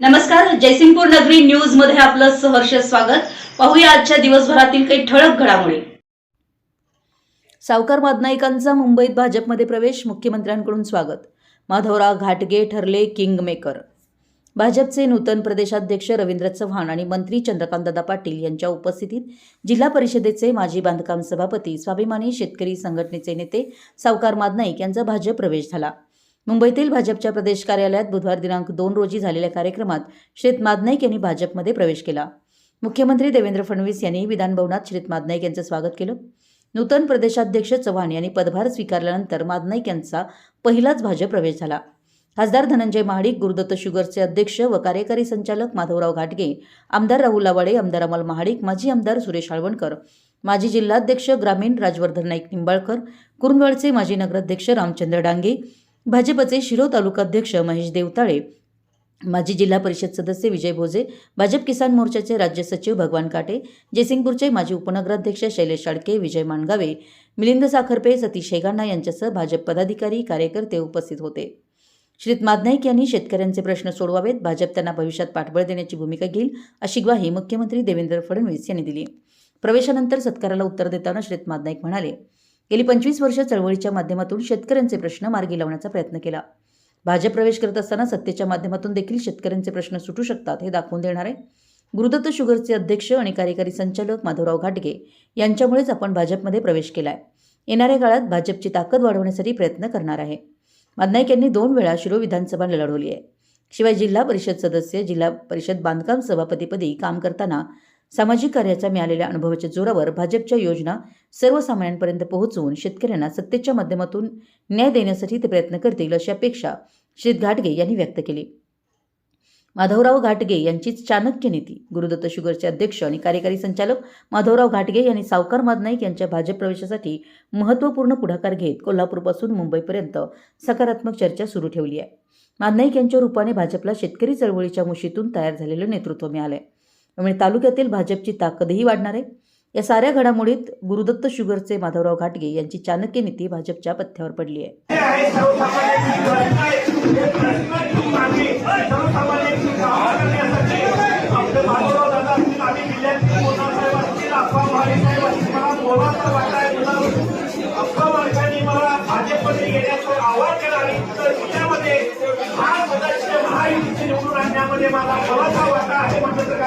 नमस्कार जयसिंगपूर नगरी न्यूजमध्ये आपलं सहर्ष स्वागत. पाहूया आजच्या दिवसभरातील काही ठळक घडामोडी. सावकार मादनाईकांचा मुंबईत भाजपमध्ये प्रवेश मुख्यमंत्र्यांकडून स्वागत. माधवराव घाटगे ठरले किंग मेकर. भाजपचे नूतन प्रदेशाध्यक्ष रवींद्र चव्हाण आणि मंत्री चंद्रकांतदादा पाटील यांच्या उपस्थितीत जिल्हा परिषदेचे माजी बांधकाम सभापती स्वाभिमानी शेतकरी संघटनेचे नेते सावकार मादनाईक यांचा भाजप प्रवेश झाला. मुंबईतील भाजपच्या प्रदेश कार्यालयात बुधवार दिनांक दोन रोजी झालेल्या कार्यक्रमात श्रीत मादनाईक यांनी भाजपमध्ये प्रवेश केला. मुख्यमंत्री देवेंद्र फडणवीस यांनी विधानभवनात श्रीत मादनाईक यांचं स्वागत केलं. नूतन प्रदेशाध्यक्ष चव्हाण यांनी पदभार स्वीकारल्यानंतर मादनाईक यांचा पहिलाच भाजप प्रवेश झाला. खासदार धनंजय महाडिक गुरुदत्त शुगरचे अध्यक्ष व कार्यकारी संचालक माधवराव घाटगे आमदार राहुल आवाडे आमदार अमल महाडिक माजी आमदार सुरेश हळवणकर माजी जिल्हाध्यक्ष ग्रामीण राजवर्धन नाईक निंबाळकर कुरुंदवाडचे माजी नगराध्यक्ष रामचंद्र डांगे भाजपचे शिरो तालुकाध्यक्ष महेश देवताळे माजी जिल्हा परिषद सदस्य विजय भोजे भाजप किसान मोर्चाचे राज्य सचिव भगवान काटे जयसिंगपूरचे माजी उपनगराध्यक्ष शैलेश शाडके विजय माणगावे मिलिंद साखरपे सतीश शेगांना यांच्यासह भाजप पदाधिकारी कार्यकर्ते उपस्थित होते. श्रीत माधनाईक यांनी शेतकऱ्यांचे प्रश्न सोडवावेत भाजप त्यांना भविष्यात पाठबळ देण्याची भूमिका घेईल अशी ग्वाही मुख्यमंत्री देवेंद्र फडणवीस यांनी दिली. प्रवेशानंतर सत्काराला उत्तर देताना श्रीत माधनाईक म्हणाले गेली पंचवीस वर्ष चळवळीच्या माध्यमातून शेतकऱ्यांचे प्रश्न मार्गी लावण्याचा प्रयत्न केला. भाजप प्रवेश करत असताना सत्तेच्या माध्यमातून देखील शेतकऱ्यांचे प्रश्न सुटू शकतात हे दाखवून देणारे गुरुदत्त शुगरचे अध्यक्ष आणि कार्यकारी संचालक माधवराव घाटगे यांच्यामुळेच आपण भाजपमध्ये प्रवेश केला आहे येणाऱ्या काळात भाजपची ताकद वाढवण्यासाठी प्रयत्न करणार आहे. मादनाईक यांनी दोन वेळा शिरो विधानसभा लढवली आहे. शिवाय जिल्हा परिषद सदस्य जिल्हा परिषद बांधकाम सभापतीपदी काम करताना सामाजिक कार्याचा मिळालेल्या अनुभवाच्या जोरावर भाजपच्या योजना सर्वसामान्यांपर्यंत पोहोचवून शेतकऱ्यांना सत्तेच्या माध्यमातून न्याय देण्यासाठी ते प्रयत्न करतील अशी अपेक्षा श्री घाटगे यांनी व्यक्त केली. माधवराव घाटगे यांचीच चाणक्य नीती. गुरुदत्त शुगरचे अध्यक्ष आणि कार्यकारी संचालक माधवराव घाटगे यांनी सावकार माधनाईक यांच्या भाजप प्रवेशासाठी महत्त्वपूर्ण पुढाकार घेत कोल्हापूरपासून मुंबईपर्यंत सकारात्मक चर्चा सुरू ठेवली आहे. मादनाईक यांच्या रूपाने भाजपला शेतकरी चळवळीच्या मुशीतून तयार झालेलं नेतृत्व मिळालं आहे त्यामुळे तालुक्यातील भाजपची ताकदही वाढणार आहे. या साऱ्या घडामोडीत गुरुदत्त शुगरचे माधवराव घाटगे यांची चाणक्य नीती भाजपच्या पथ्यावर पडली आहे.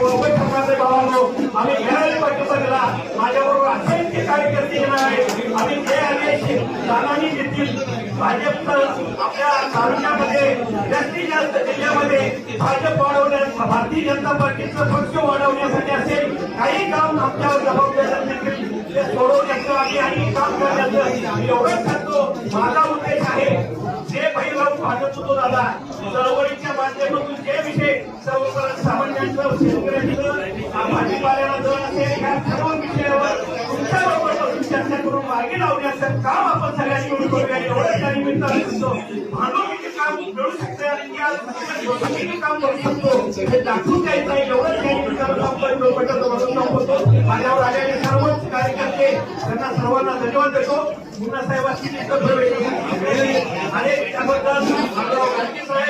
हे आहे आम्ही बरोबर भावांनो आम्ही घ्यायला पाठिंबा दिला माझ्याबरोबर असंख्य कार्यकर्ते येणार आहेत. आम्ही ते आले दानानी देतील. भाजपचं आपल्या तालुक्यामध्ये जास्तीत जास्त जिल्ह्यामध्ये भाजप वाढवण्यास भारतीय जनता पार्टीचं पक्ष वाढवण्यासाठी असेल काही काम आमच्यावर जबाबदारी देखील ते सोडवण्याचं आणि आणि काम करण्याचं एवढंच सांगतो. माझा उद्देश आहे जे पहिला भाजप होतो दादा चळवळीच्या माध्यमातून जे विषय सर्व सामान्यांचं शेतकऱ्यांचं भाजीपाल्याला दर असेल या सर्व विषयावर तुमच्याबरोबर बसून चर्चा करून मार्गी लावण्याचं काम आपण सगळ्यांनी मिळून करूया एवढंच त्या निमित्तानं सांगतो भांडवलीचे काम मिळू शकते आणि या काम करू शकतो हे दाखवून द्यायचं आहे त्या निमित्तानं माझ्यावर आलेले सर्वच कार्यकर्ते त्यांना सर्वांना धन्यवाद देतो मुन्ना साहेबांची इथं त्याबद्दल साहेब